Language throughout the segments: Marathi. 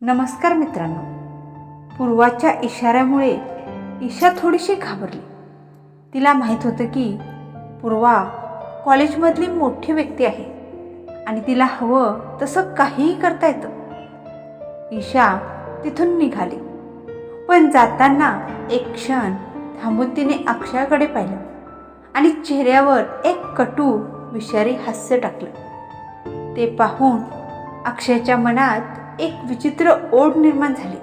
नमस्कार मित्रांनो. पूर्वाच्या इशाऱ्यामुळे ईशा थोडीशी घाबरली. तिला माहीत होतं की पूर्वा कॉलेजमधली मोठी व्यक्ती आहे आणि तिला हवं तसं काहीही करता येतं. ईशा तिथून निघाली. पण जाताना एक क्षण थांबून तिने अक्षयाकडे पाहिलं आणि चेहऱ्यावर एक कटू विषारी हास्य टाकलं. ते पाहून अक्षयाच्या मनात एक विचित्र ओढ निर्माण झाली.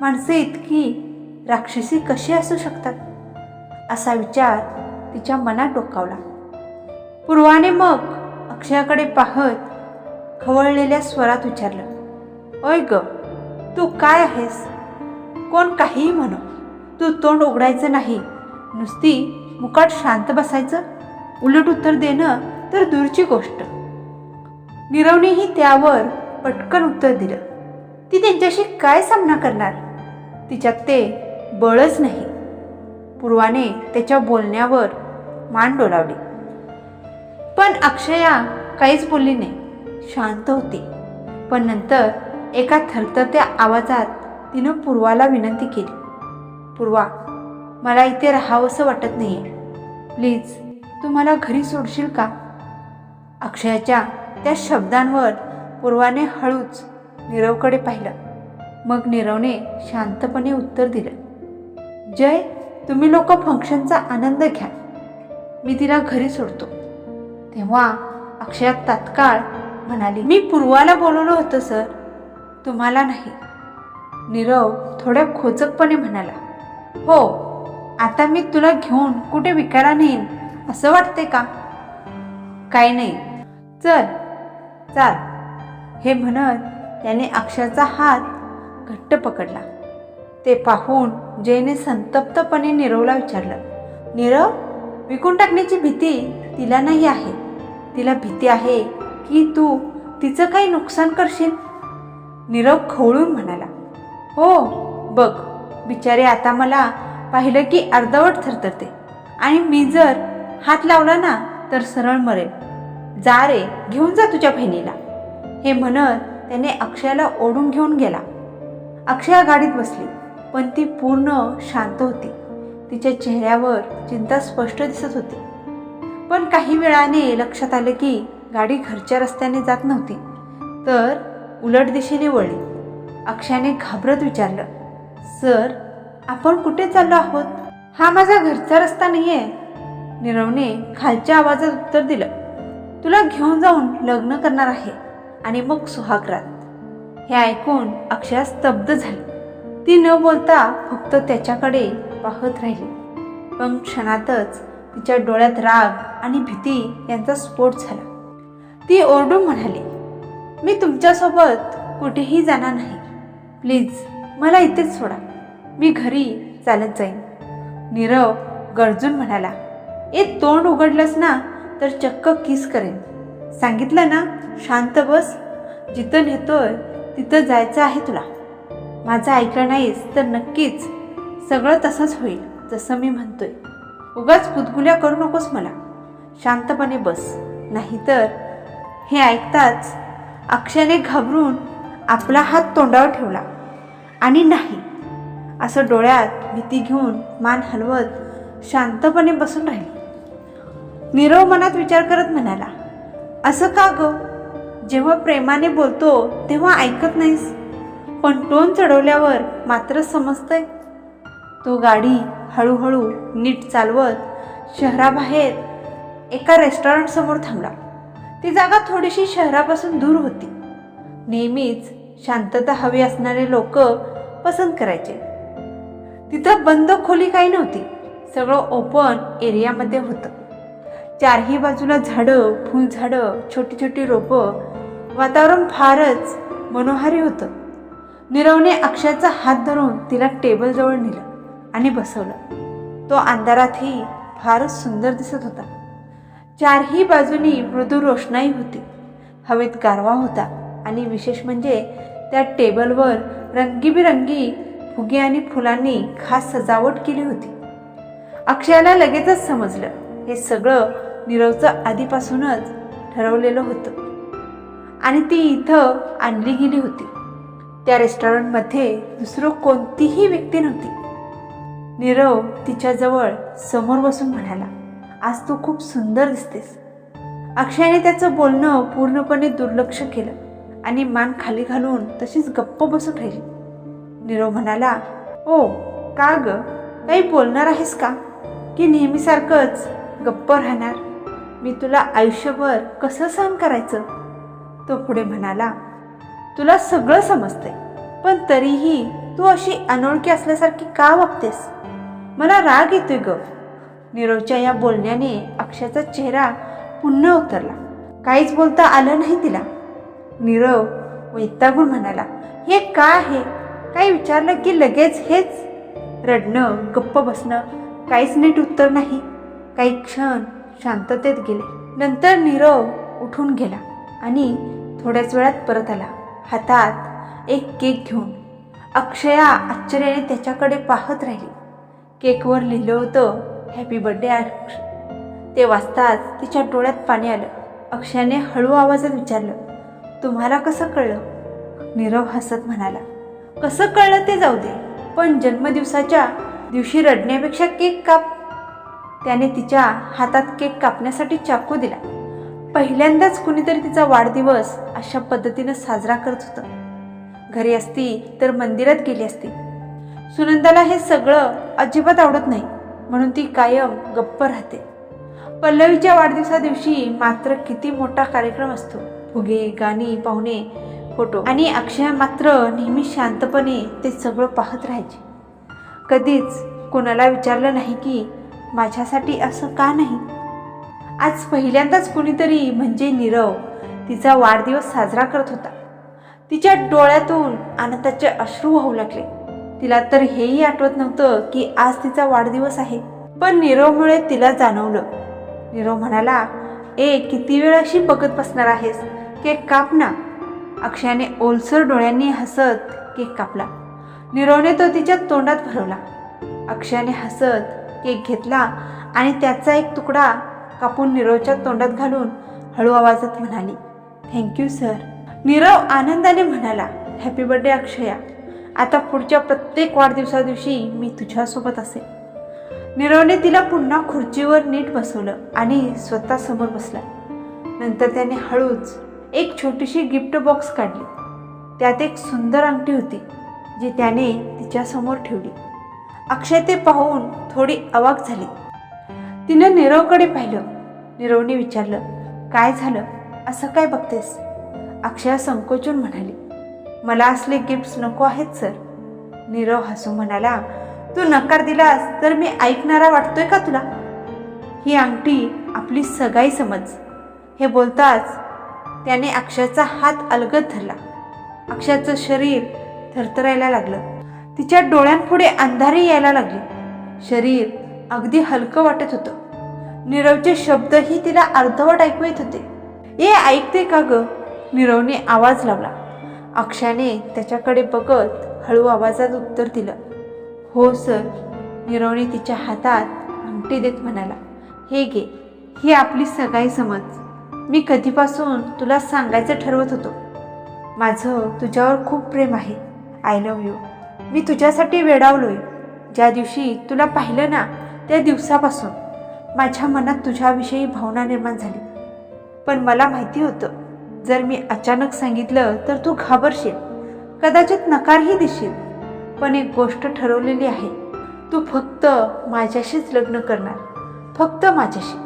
माणसे इतकी राक्षसी कशी असू शकतात? असा विचार तिच्या मनात डोकावला. पूर्वाने मग अक्षयाकडे पाहत खवळलेल्या स्वरात विचारलं ओय ग तू काय आहेस? कोण काहीही म्हणू. तू तोंड उघडायचं नाही. नुसती मुकाट शांत बसायचं. उलट उत्तर देणं तर दूरची गोष्ट. नीरवनेही त्यावर पटकन उत्तर दिलं. ती त्यांच्याशी काय सामना करणार? तिच्यात ते बळच नाही. पूर्वाने त्याच्या बोलण्यावर मान डोलावली. पण अक्षया काहीच बोलली नाही. शांत होती. पण नंतर एका थरथरत्या आवाजात तिनं पूर्वाला विनंती केली. पूर्वा मला इथे राहावंसं वाटत नाही प्लीज तू मला घरी सोडशील का? अक्षयाच्या त्या शब्दांवर पूर्वाने हळूच नीरवकडे पाहिलं. मग नीरवने शांतपणे उत्तर दिलं. जय तुम्ही लोक फंक्शनचा आनंद घ्या. मी तिला घरी सोडतो. तेव्हा अक्षया तात्काळ म्हणाली मी पूर्वाला बोलवलं होतं सर. तुम्हाला नाही. नीरव थोड्या खोचकपणे म्हणाला हो आता मी तुला घेऊन कुठे विकायला नेईन असं वाटते का? काय नाही. चल चाल. हे म्हणत त्याने अक्षरचा हात घट्ट पकडला. ते पाहून जयने संतप्तपणे नीरवला विचारलं नीरव विकून टाकण्याची भीती तिला नाही आहे. तिला भीती आहे की तू तिचं काही नुकसान करशील? नीरव खवळून म्हणाला हो बघ बिचारे आता मला पाहिलं की अर्धवट थरथरते आणि मी जर हात लावला ना तर सरळ मरेल. जा रे घेऊन जा तुझ्या बहिणीला. हे म्हणत त्याने अक्षयाला ओढून घेऊन गेला. अक्षया गाडीत बसली पण ती पूर्ण शांत होती. तिच्या चेहऱ्यावर चिंता स्पष्ट दिसत होती. पण काही वेळाने लक्षात आलं की गाडी घरच्या रस्त्याने जात नव्हती तर उलट दिशेने वळली. अक्षयाने घाबरत विचारलं सर आपण कुठे चाललो आहोत? हा माझा घरचा रस्ता नाही आहे निरवने खालच्या आवाजात उत्तर दिलं तुला घेऊन जाऊन लग्न करणार आहे. आणि मग सुहागरात. हे ऐकून अक्षरा स्तब्ध झाली. ती न बोलता फक्त त्याच्याकडे पाहत राहिली. पण क्षणातच तिच्या डोळ्यात राग आणि भीती यांचा स्फोट झाला. ती ओरडून म्हणाली मी तुमच्यासोबत कुठेही जाणार नाही. प्लीज मला इथेच सोडा. मी घरी चालत जाईन. नीरव गरजून म्हणाला ए तोंड उघडलंस ना तर चक्क किस करेन. सांगितलं ना शांत बस. जिथं नेतोय तिथं जायचं आहे तुला. माझं ऐकलं नाहीस तर नक्कीच सगळं तसंच होईल जसं मी म्हणतोय. उगाच गुदगुल्या करू नकोस मला. शांतपणे बस. नाहीतर हे ऐकताच अक्षयने घाबरून आपला हात तोंडावर ठेवला. आणि नाही असं डोळ्यात भीती घेऊन मान हलवत शांतपणे बसून राहिली. नीरव मनात विचार करत म्हणाला असं का गं? जेव्हा प्रेमाने बोलतो तेव्हा ऐकत नाहीस. पण टोन चढवल्यावर मात्र समजतंय. तो गाडी हळूहळू नीट चालवत शहराबाहेर एका रेस्टॉरंट समोर थांबला. ती जागा थोडीशी शहरापासून दूर होती. नेहमीच शांतता हवी असणारे लोक पसंत करायचे. तिथं बंद खोली काही नव्हती. सगळं ओपन एरियामध्ये होतं. चारही बाजूला झाडं फुलझाडं छोटी छोटी रोपं. वातावरण फारच मनोहारी होतं. निरवने अक्षयाचा हात धरून तिला टेबलजवळ नेलं आणि बसवलं. तो अंधारातही फारच सुंदर दिसत होता. चारही बाजूनी मृदू रोषणाई होती. हवेत गारवा होता आणि विशेष म्हणजे त्या टेबलवर रंगीबिरंगी फुगे आणि फुलांनी खास सजावट केली होती. अक्षयाला लगेचच समजलं हे सगळं नीरवचं आधीपासूनच ठरवलेलं होतं. आणि ती इथं आणली गेली होती. त्या रेस्टॉरंटमध्ये दुसरं कोणतीही व्यक्ती नव्हती. नीरव तिच्याजवळ समोर बसून म्हणाला आज तू खूप सुंदर दिसतेस. अक्षयाने त्याचं बोलणं पूर्णपणे दुर्लक्ष केलं आणि मान खाली घालून तशीच गप्प बसून राहिली. नीरव म्हणाला ओ का ग? काही बोलणार आहेस का? की नेहमीसारखंच गप्प राहणार? मी तुला आयुष्यभर कसं सहन करायचं? तो पुढे म्हणाला तुला सगळं समजतंय पण तरीही तू अशी अनोळखी असल्यासारखी का वागतेस? मला राग येतोय ग. नीरवच्या या बोलण्याने अक्षयाचा चेहरा पुन्हा उतरला. काहीच बोलता आलं नाही तिला. नीरव वैतागून म्हणाला हे का आहे? काही विचारलं की लगेच हेच? रडणं गप्प बसणं काहीच नीट उत्तर नाही. काही क्षण शांततेत गेले. नंतर नीरव उठून गेला आणि थोड्याच वेळात परत आला. हातात एक केक घेऊन. अक्षया आश्चर्याने त्याच्याकडे पाहत राहिली. केकवर लिहिलं होतं हॅपी बर्थडे अक्ष ते वाचताच तिच्या डोळ्यात पाणी आलं. अक्षयाने हळू आवाजात विचारलं तुम्हाला कसं कळलं? नीरव हसत म्हणाला कसं कळलं ते जाऊ दे. पण जन्मदिवसाच्या दिवशी रडण्यापेक्षा केक काप त्याने तिच्या हातात केक कापण्यासाठी चाकू दिला. पहिल्यांदाच कुणीतरी तिचा वाढदिवस अशा पद्धतीनं साजरा करत होतं. घरी असती तर मंदिरात गेली असती. सुनंदाला हे सगळं अजिबात आवडत नाही म्हणून ती कायम गप्प राहते. पल्लवीच्या वाढदिवसा दिवशी मात्र किती मोठा कार्यक्रम असतो. फुगे गाणी पाहुणे फोटो. आणि अक्षय मात्र नेहमी शांतपणे ते सगळं पाहत राहायचे. कधीच कोणाला विचारलं नाही की माझ्यासाठी असं का नाही? आज पहिल्यांदाच कुणीतरी म्हणजे नीरव तिचा वाढदिवस साजरा करत होता. तिच्या डोळ्यातून आनंदाचे अश्रू वाहू लागले. तिला तर हेही आठवत नव्हतं की आज तिचा वाढदिवस आहे. पण नीरवमुळे तिला जाणवलं. नीरव म्हणाला ए किती वेळ अशी बघत बसणार आहेस? केक काप ना. अक्षयाने ओलसर डोळ्यांनी हसत केक कापला. नीरवने तो तिच्या तोंडात भरवला. अक्षयाने हसत केक घेतला आणि त्याचा एक तुकडा कापून नीरवच्या तोंडात घालून हळू आवाजात म्हणाली थँक्यू सर नीरव आनंदाने म्हणाला हॅपी बर्थडे अक्षया. आता पुढच्या प्रत्येक वाढदिवसादिवशी मी तुझ्यासोबत असेल. नीरवने तिला पुन्हा खुर्चीवर नीट बसवलं आणि स्वतः समोर बसला. नंतर त्याने हळूच एक छोटीशी गिफ्ट बॉक्स काढली. त्यात एक सुंदर अंगठी होती जी त्याने तिच्यासमोर ठेवली. अक्षय ते पाहून थोडी अवाक झाली. तिनं नीरवकडे पाहिलं. नीरवने विचारलं काय झालं? असं काय बघतेस? अक्षया संकोचून म्हणाली मला असले गिफ्ट्स नको आहेत सर नीरव हसू म्हणाला तू नकार दिलास तर मी ऐकणारा वाटतोय का तुला? ही अंगठी आपली सगाई समज. हे बोलताच त्याने अक्षयाचा हात अलगद धरला. अक्षयाचं शरीर थरथरायला लागलं. तिच्या डोळ्यांपुढे अंधारी यायला लागली. शरीर अगदी हलकं वाटत होतं. नीरवचे शब्दही तिला अर्धवट ऐकू येत होते. ए ऐकते का ग? नीरवने आवाज लावला. अक्षाने त्याच्याकडे बघत हळू आवाजात उत्तर दिलं. हो सर नीरवने तिच्या हातात अंगठी देत म्हणाला. हे गे ही आपली सगाई समज. मी कधीपासून तुला सांगायचं ठरवत होतो. माझं तुझ्यावर खूप प्रेम आहे. I love you. मी तुझ्यासाठी वेडावलोय. ज्या दिवशी तुला पाहिलं ना त्या दिवसापासून माझ्या मनात तुझ्याविषयी भावना निर्माण झाली. पण मला माहिती होतं जर मी अचानक सांगितलं तर तू घाबरशील कदाचित नकारही देशील. पण एक गोष्ट ठरवलेली आहे तू फक्त माझ्याशीच लग्न करणार फक्त माझ्याशी.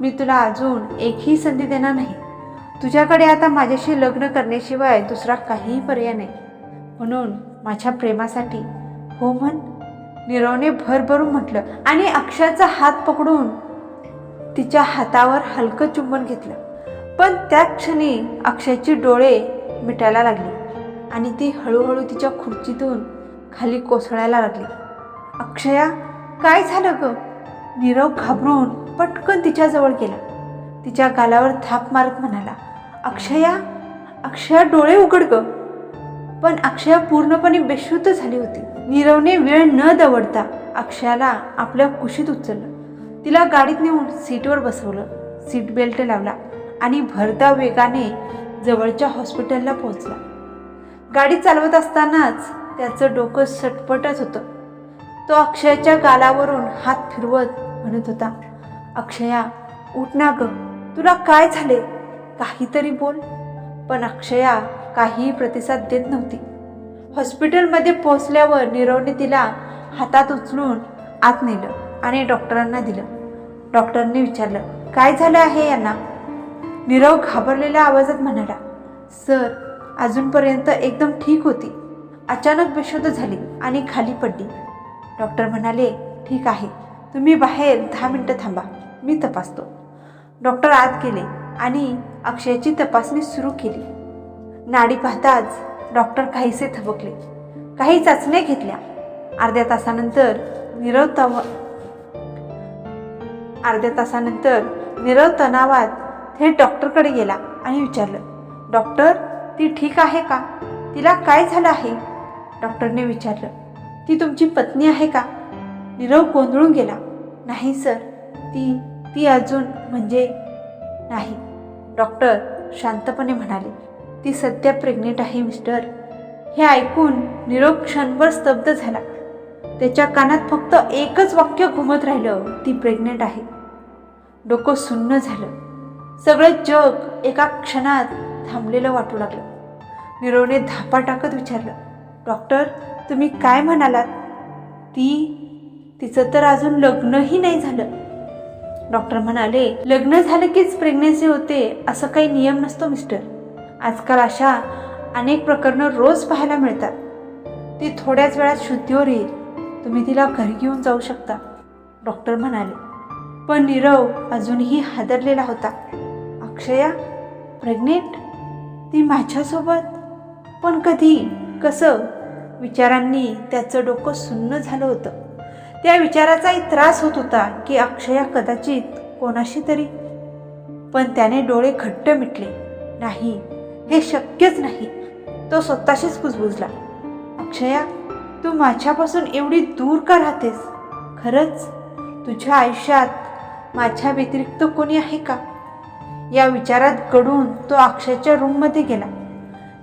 मी तुला अजून एकही संधी देणार नाही. तुझ्याकडे आता माझ्याशी लग्न करण्याशिवाय दुसरा काहीही पर्याय नाही. म्हणून माझ्या प्रेमासाठी. हो म्हण. नीरवने भरभरून म्हटलं. आणि अक्षयाचा हात पकडून तिच्या हातावर हलकं चुंबन घेतलं. पण त्या क्षणी अक्षयची डोळे मिटायला लागली. आणि ती हळूहळू तिच्या खुर्चीतून खाली कोसळायला लागली. अक्षया काय झालं ग? नीरव घाबरून पटकन तिच्याजवळ गेला. तिच्या गालावर थाप मारत म्हणाला अक्षया अक्षया डोळे उघड गं. पण अक्षया पूर्णपणे बेशुद्ध झाली होती. नीरवने वेळ न दवडता अक्षयाला आपल्या कुशीत उचललं. तिला गाडीत नेऊन सीटवर बसवलं. सीट बेल्ट लावला आणि भरता वेगाने जवळच्या हॉस्पिटलला पोहोचला. गाडी चालवत असतानाच त्याचं डोकं सटपटत होतं. तो अक्षयाच्या गालावरून हात फिरवत म्हणत होता अक्षया उठ ना ग. तुला काय झाले काहीतरी बोल. पण अक्षया काहीही प्रतिसाद देत नव्हती. हॉस्पिटलमध्ये पोहोचल्यावर नीरवने तिला हातात उचलून आत नेलं आणि डॉक्टरांना दिलं. डॉक्टरने विचारलं काय झालं आहे यांना? नीरव घाबरलेल्या आवाजात म्हणाला सर अजूनपर्यंत एकदम ठीक होती. अचानक बेशुद्ध झाली आणि खाली पडली. डॉक्टर म्हणाले ठीक आहे. तुम्ही बाहेर दहा मिनटं थांबा. मी तपासतो. डॉक्टर आत गेले आणि अक्षयाची तपासणी सुरू केली. नाडी पाहताच डॉक्टर काहीसे थबकले. काही चाचण्या घेतल्या. अर्ध्या तासानंतर निरव तव अर्ध्या तासानंतर निरव तणावात थेट डॉक्टरकडे गेला आणि विचारलं डॉक्टर ती ठीक आहे का? तिला काय झालं आहे? डॉक्टरने विचारलं ती तुमची पत्नी आहे का? निरव गोंधळून गेला नाही सर ती ती अजून म्हणजे नाही. डॉक्टर शांतपणे म्हणाले ती सध्या प्रेग्नेंट आहे मिस्टर. हे ऐकून निरोप क्षणभर स्तब्ध झाला. त्याच्या कानात फक्त एकच वाक्य घुमत राहिलं ती प्रेग्नेंट आहे. डोकं सुन्न झालं. सगळं जग एका क्षणात थांबलेलं वाटू लागलं. निरवने धापा टाकत विचारलं डॉक्टर तुम्ही काय म्हणालात? ती तिचं तर अजून लग्नही नाही झालं. डॉक्टर म्हणाले लग्न झालं कीच प्रेग्नेन्सी होते असं काही नियम नसतो मिस्टर. आजकाल अशा अनेक प्रकरणं रोज पाहायला मिळतात. ती थोड्याच वेळात शुद्धीवर येईल. तुम्ही तिला घरी घेऊन जाऊ शकता डॉक्टर म्हणाले. पण नीरव अजूनही हादरलेला होता. अक्षया प्रेग्नेंट? ती माझ्यासोबत? पण कधी? कसं? विचारांनी त्याचं डोकं सुन्न झालं होतं. त्या विचाराचाही त्रास होत होता की अक्षया कदाचित कोणाशी तरी. पण त्याने डोळे घट्ट मिटले. नाही हे शक्यच नाही. तो स्वतःशीच कुजबुजला. अक्षया तू माझ्यापासून एवढी दूर का राहतेस? खरंच? तुझ्या आयुष्यात माझ्या व्यतिरिक्त कोणी आहे का? या विचारात गडून तो अक्षयच्या रूममध्ये गेला.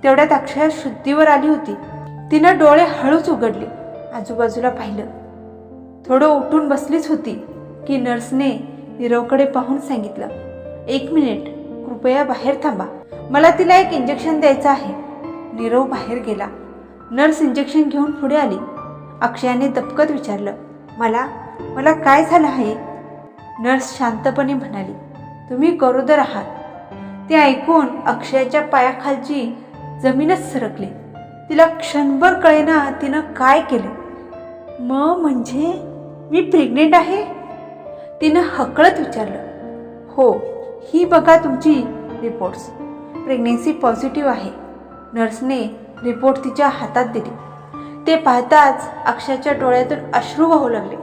तेवढ्यात अक्षया शुद्धीवर आली होती. तिनं डोळे हळूच उघडले. आजूबाजूला पाहिलं. थोडं उठून बसलीच होती की नर्सने नीरवकडे पाहून सांगितलं. एक मिनिट. कृपया बाहेर थांबा. मला तिला एक इंजेक्शन द्यायचं आहे. नीरव बाहेर गेला. नर्स इंजेक्शन घेऊन पुढे आली. अक्षयाने दपकत विचारलं मला मला काय झालं आहे? नर्स शांतपणे म्हणाली तुम्ही गरोदर आहात. ते ऐकून अक्षयाच्या पायाखालची जमीनच सरकली. तिला क्षणभर कळेना तिनं काय केलं. मग म्हणजे मी प्रेग्नेंट आहे? तिनं हकळत विचारलं हो ही बघा तुमची रिपोर्ट्स प्रेग्नेन्सी पॉझिटिव्ह आहे. नर्सने रिपोर्ट तिच्या हातात दिली. ते पाहताच अक्षयाच्या डोळ्यातून अश्रू वाहू लागले.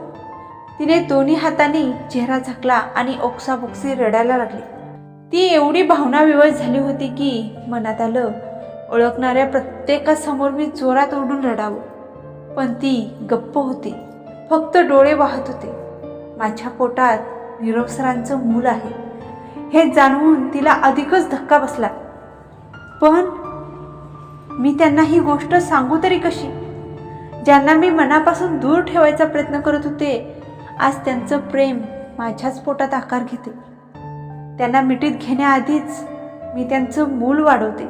तिने दोन्ही हातांनी चेहरा झाकला आणि ओक्साबोक्सी रडायला लागली. ती एवढी भावनाविवश झाली होती की मनात आलं ओळखणाऱ्या प्रत्येकासमोर मी जोरात ओढून रडावं. पण ती गप्प होती. फक्त डोळे वाहत होते. माझ्या पोटात निरोप सरांचं मूल आहे. हे जाणवून तिला अधिकच धक्का बसला. पण मी त्यांना ही गोष्ट सांगू तरी कशी? ज्यांना मी मनापासून दूर ठेवायचा प्रयत्न करत होते आज त्यांचं प्रेम माझ्याच पोटात आकार घेते. त्यांना मिठीत घेण्याआधीच मी त्यांचं मूल वाढवते.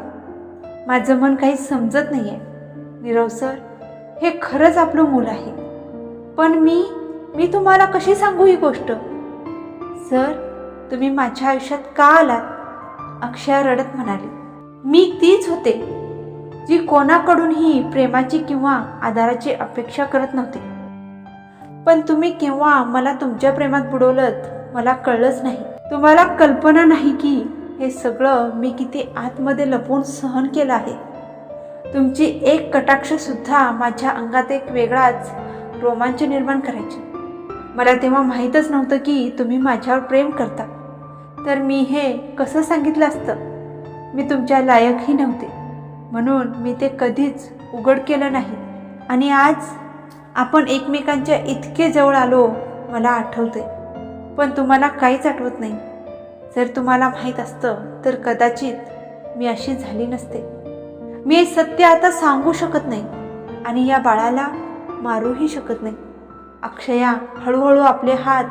माझं मन काही समजत नाही आहे नीरव सर हे खरंच आपलं मूल आहे. पण मी मी तुम्हाला कशी सांगू ही गोष्ट? सर तुम्ही माझ्या आयुष्यात का आलात? अक्षया रडत म्हणाली. मी तीच होते जी कोणाकडूनही प्रेमाची किंवा आधाराची अपेक्षा करत नव्हते. पण तुम्ही केव्हा मला तुमच्या प्रेमात बुडवलत मला कळलंच नाही. तुम्हाला कल्पना नाही की हे सगळं मी किती आतमध्ये लपवून सहन केलं आहे. तुमची एक कटाक्ष सुद्धा माझ्या अंगात एक वेगळाच रोमांच निर्माण करायची. मला तेव्हा माहीतच नव्हतं की तुम्ही माझ्यावर प्रेम करता. तर मी हे कसं सांगितलं असतं? मी तुमच्या लायकही नव्हते. म्हणून मी ते कधीच उघड केलं नाही. आणि आज आपण एकमेकांच्या इतके जवळ आलो मला आठवते पण तुम्हाला काहीच आठवत नाही. जर तुम्हाला माहीत असतं तर कदाचित मी अशी झाली नसते. मी हे सत्य आता सांगू शकत नाही. आणि या बाळाला मारूही शकत नाही. अक्षया हळूहळू आपले हात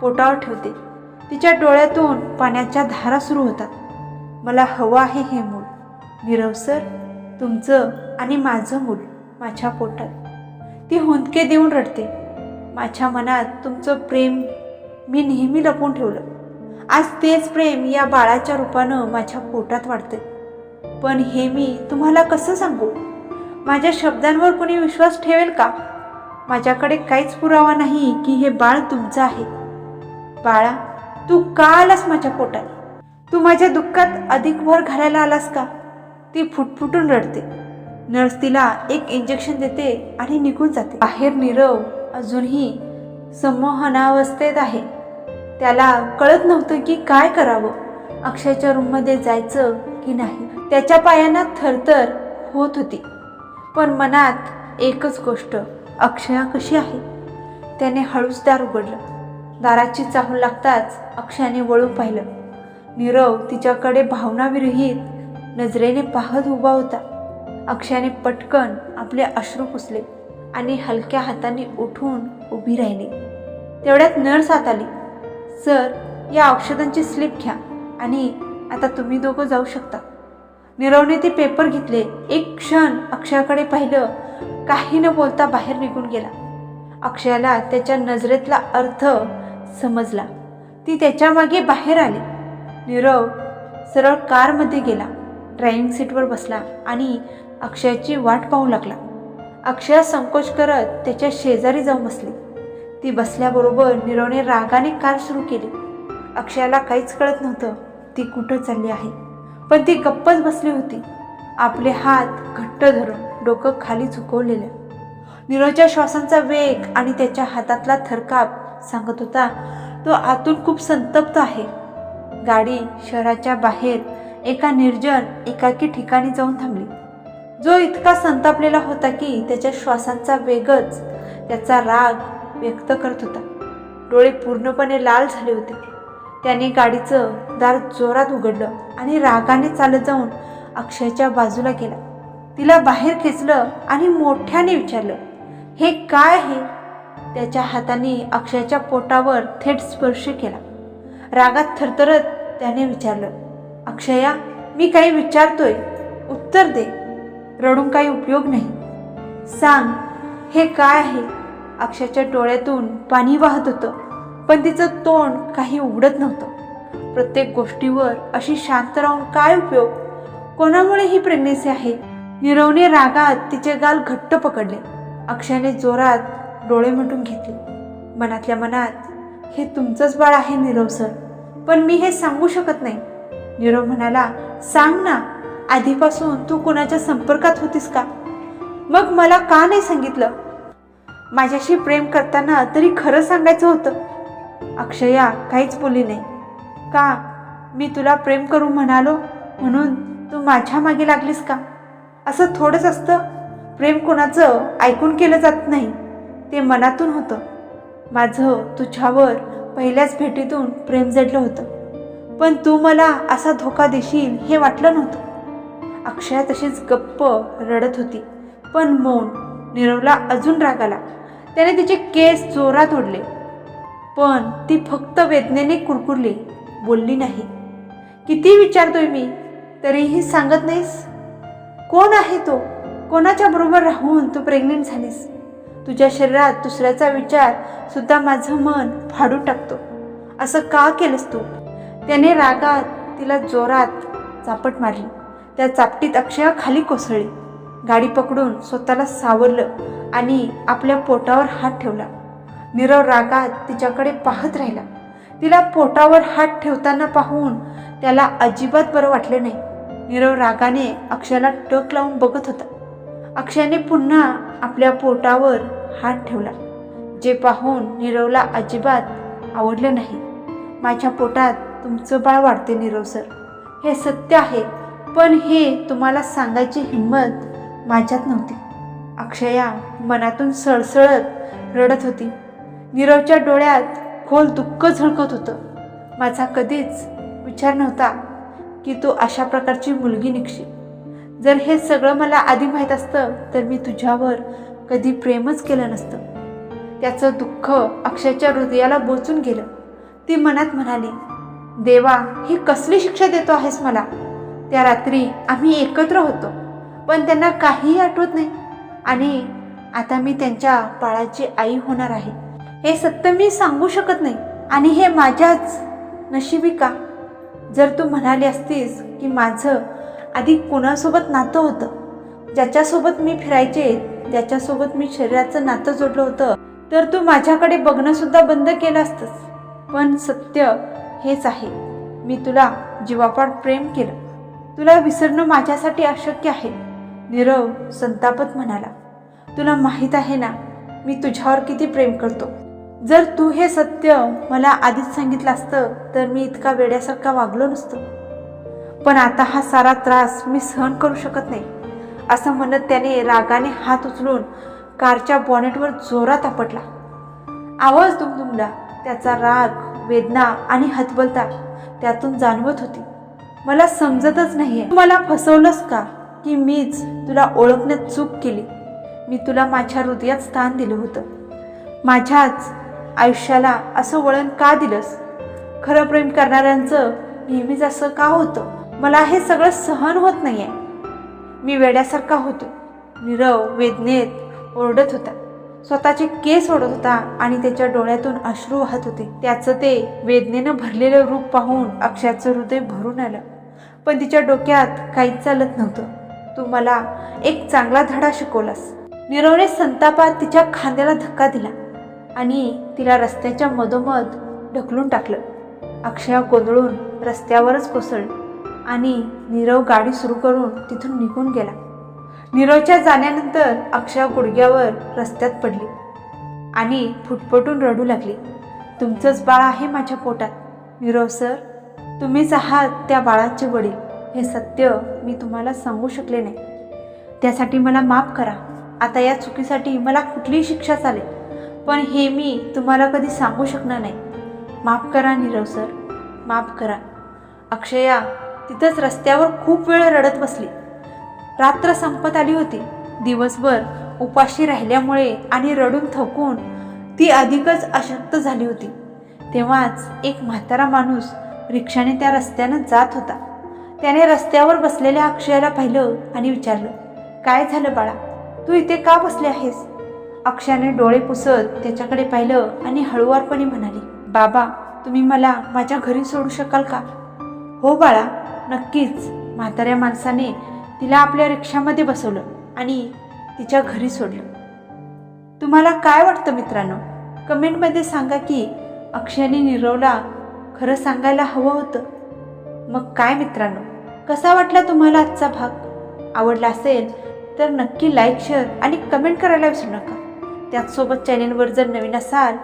पोटावर ठेवते. तिच्या डोळ्यातून पाण्याच्या धारा सुरू होतात. मला हवं आहे हे मूल. नीरव सर तुमचं आणि माझं मूल माझ्या पोटात. ती हुंदके देऊन रडते. माझ्या मनात तुमचं प्रेम मी नेहमी लपून ठेवलं. आज तेच प्रेम या बाळाच्या रूपानं माझ्या पोटात वाढते पण हे मी तुम्हाला कसं सांगू? माझ्या शब्दांवर कोणी विश्वास ठेवेल का? माझ्याकडे काहीच पुरावा नाही की हे बाळ तुमचं आहे. बाळा तू का आलास माझ्या पोटात? तू माझ्या दुःखात अधिक भर घालायला आलास का? ती फुटफुटून रडते. नर्स तिला एक इंजेक्शन देते आणि निघून जाते. बाहेर नीरव अजूनही संमोहनावस्थेत आहे. त्याला कळत नव्हतं की काय करावं. अक्षयच्या रूममध्ये जायचं की नाही? त्याच्या पायांना थरथर होत होती. पण मनात एकच गोष्ट अक्षया कशी आहे? त्याने हळूच दार उघडलं. दाराची चाहूल लागताच अक्षयाने वळून पाहिलं. नीरव तिच्याकडे भावनाविरहित नजरेने पाहत उभा होता. अक्षयाने पटकन आपले अश्रू पुसले आणि हलक्या हाताने उठून उभी राहिली. तेवढ्यात नर्स आत आली. सर या औषधांची स्लिप घ्या आणि आता तुम्ही दोघं जाऊ शकता. नीरवने ते पेपर घेतले. एक क्षण अक्षयाकडे पाहिलं. काही न बोलता बाहेर निघून गेला. अक्षयाला त्याच्या नजरेतला अर्थ समजला. ती त्याच्यामागे बाहेर आली. नीरव सरळ कारमध्ये गेला. ड्रायव्हिंग सीटवर बसला आणि अक्षयाची वाट पाहू लागला. अक्षया संकोच करत त्याच्या शेजारी जाऊन बसली. ती बसल्याबरोबर नीरवने रागाने कार सुरू केली. अक्षयाला काहीच कळत नव्हतं ती कुठं चालली आहे. पण ती गप्पच बसली होती. आपले हात घट्ट धरून डोकं खाली झुकवलेलं. नीरवच्या श्वासांचा वेग आणि त्याच्या हातातला थरकाप सांगत होता तो आतून खूप संतप्त आहे. गाडी शहराच्या बाहेर एका निर्जन एकाकी ठिकाणी जाऊन थांबली. जो इतका संतापलेला होता की त्याच्या श्वासांचा वेगच त्याचा राग व्यक्त करत होता. डोळे पूर्णपणे लाल झाले होते. त्याने गाडीचं दार जोरात उघडलं आणि रागाने चालत जाऊन अक्षयच्या बाजूला गेला. तिला बाहेर खेचलं आणि मोठ्याने विचारलं हे काय आहे? त्याच्या हाताने अक्षयच्या पोटावर थेट स्पर्श केला. रागात थरथरत त्याने विचारलं अक्षया मी काही विचारतोय. उत्तर दे. रडून काही उपयोग नाही. सांग. हे काय आहे? अक्षयाच्या डोळ्यातून पाणी वाहत होतं पण तिचं तोंड काही उघडत नव्हतं. प्रत्येक गोष्टीवर अशी शांत राहून काय उपयोग? कोणामुळे ही प्रेग्नेसी आहे? निरवने रागात तिचे गाल घट्ट पकडले. अक्षयाने जोरात डोळे मिटून घेतले. मनातल्या मनात हे तुमचंच बाळ आहे निरव सर. पण मी हे सांगू शकत नाही. नीरव म्हणाला सांग ना आधीपासून तू कोणाच्या संपर्कात होतीस का? मग मला का नाही सांगितलं? माझ्याशी प्रेम करताना तरी खरं सांगायचं होतं. अक्षया काहीच बोली नाही. का? मी तुला प्रेम करू म्हणालो? म्हणून तू माझ्या मागे लागलीस का? असं थोडंच असतं. प्रेम कोणाचं ऐकून केलं जात नाही. ते मनातून होतं. माझं तुझ्यावर पहिल्याच भेटीतून प्रेम जडलं होतं. पण तू मला असा धोका देशील हे वाटलं नव्हतं. अक्षया तशीच गप्प रडत होती पण मौन निरवला अजून राग आला. त्याने तिचे केस जोरात ओढले पण ती फक्त वेदनेने कुरकुरली बोलली नाही. किती विचारतोय मी तरीही सांगत नाहीस. कोण आहे तो? कोणाच्या बरोबर राहून तू प्रेग्नेंट झालीस? तुझ्या शरीरात दुसऱ्याचा विचार सुद्धा माझं मन फाडून टाकतो. असं का केलंस तू? त्याने रागात तिला जोरात चापट मारली. त्या चापटीत अक्षया खाली कोसळली. गाडी पकडून स्वतःला सावरलं आणि आपल्या पोटावर हात ठेवला. नीरव रागात तिच्याकडे पाहत राहिला. तिला पोटावर हात ठेवताना पाहून त्याला अजिबात बरं वाटलं नाही. नीरव रागाने अक्षयाला टक लावून बघत होता. अक्षयाने पुन्हा आपल्या पोटावर हात ठेवला जे पाहून नीरवला अजिबात आवडलं नाही. माझ्या पोटात तुमचं बाळ वाढते नीरव सर. हे सत्य आहे पण हे तुम्हाला सांगायची हिंमत माझ्यात नव्हती. अक्षया मनातून सळसळत रडत होती. नीरवच्या डोळ्यात खोल दुःख झळकत होतं. माझा कधीच विचार नव्हता की तू अशा प्रकारची मुलगी निघशील. जर हे सगळं मला आधी माहीत असतं तर मी तुझ्यावर कधी प्रेमच केलं नसतं. त्याचं दुःख अक्षयच्या हृदयाला बोचून गेलं. ती मनात म्हणाली देवा ही कसली शिक्षा देतो आहेस मला? त्या रात्री आम्ही एकत्र होतो पण त्यांना काहीही आठवत नाही. आणि आता मी त्यांच्या बाळाची आई होणार आहे. हे सत्य मी सांगू शकत नाही. आणि हे माझ्याच नशिबी का? जर तू म्हणाली असतीस की माझं आधी कुणासोबत नातं होतं? ज्याच्यासोबत मी फिरायचे ज्याच्यासोबत मी शरीराचं नातं जोडलं होतं तर तू माझ्याकडे बघणंसुद्धा बंद केलं असतंस. पण सत्य हेच आहे. मी तुला जीवापाड प्रेम केलं. तुला विसरणं माझ्यासाठी अशक्य आहे नीरव संतापत म्हणाला. तुला माहीत आहे ना मी तुझ्यावर किती प्रेम करतो. जर तू हे सत्य मला आधीच सांगितलं असतं तर मी इतका वेड्यासारखा वागलो नसतो. पण आता हा सारा त्रास मी सहन करू शकत नाही. असं म्हणत त्याने रागाने हात उचलून कारच्या बॉनेटवर जोरात आपटला. आवाज दुमदुमला त्याचा राग वेदना आणि हतबलता त्यातून जाणवत होती. मला समजतच नाहीये. तू मला फसवलंस का? की मीच तुला ओळखण्यात चूक केली? मी तुला माझ्या हृदयात स्थान दिलं होतं. माझ्याच आयुष्याला असं वळण का दिलंस? खरं प्रेम करणाऱ्यांचं नेहमीच असं का होतं? मला हे सगळं सहन होत नाही आहे मी वेड्यासारखा होतो. नीरव वेदनेत ओरडत होता. स्वतःचे केस ओढत होता आणि त्याच्या डोळ्यातून अश्रू वाहत होते. त्याचं ते वेदनेनं भरलेलं रूप पाहून अक्षयाचं हृदय भरून आलं. पण तिच्या डोक्यात काहीच चालत नव्हतं. तू मला एक चांगला धडा शिकवलास. नीरवने संतापात तिच्या खांद्याला धक्का दिला आणि तिला रस्त्याच्या मधोमध ढकलून टाकलं. अक्षया गोंधळून रस्त्यावरच कोसळली. आणि नीरव गाडी सुरू करून तिथून निघून गेला. नीरवच्या जाण्यानंतर अक्षय गुडघ्यावर रस्त्यात पडली आणि फुटफुटून रडू लागली. तुमचंच बाळ आहे माझ्या पोटात नीरव सर. तुम्हीच आहात त्या बाळाचे वडील. हे सत्य मी तुम्हाला सांगू शकले नाही. त्यासाठी मला माफ करा. आता या चुकीसाठी मला कुठलीही शिक्षा चालेल. पण हे मी तुम्हाला कधी सांगू शकणार नाही. माफ करा नीरव सर. माफ करा. अक्षया तिथंच रस्त्यावर खूप वेळ रडत बसली. रात्र संपत आली होती. दिवसभर उपाशी राहिल्यामुळे आणि रडून थकून ती अधिकच अशक्त झाली होती. तेव्हाच एक म्हातारा माणूस रिक्षाने त्या रस्त्यानं जात होता. त्याने रस्त्यावर बसलेल्या अक्षयाला पाहिलं आणि विचारलं काय झालं बाळा? तू इथे का बसले आहेस? अक्षयाने डोळे पुसत त्याच्याकडे पाहिलं आणि हळुवारपणे म्हणाली बाबा तुम्ही मला माझ्या घरी सोडू शकाल का? हो बाळा नक्कीच. म्हाताऱ्या माणसाने तिला आपल्या रिक्षामध्ये बसवलं आणि तिच्या घरी सोडलं. तुम्हाला काय वाटतं मित्रांनो? कमेंटमध्ये सांगा की अक्षयाने निरवला खरं सांगायला हवं होतं. मग काय मित्रांनो? कसा वाटला तुम्हाला आजचा भाग? आवडला असेल तर नक्की लाईक शेअर आणि कमेंट करायला विसरू नका. त्याचसोबत चॅनेलवर जर नवीन असाल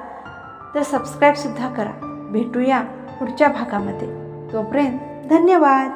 तर सबस्क्राईबसुद्धा करा. भेटूया पुढच्या भागामध्ये. तोपर्यंत धन्यवाद.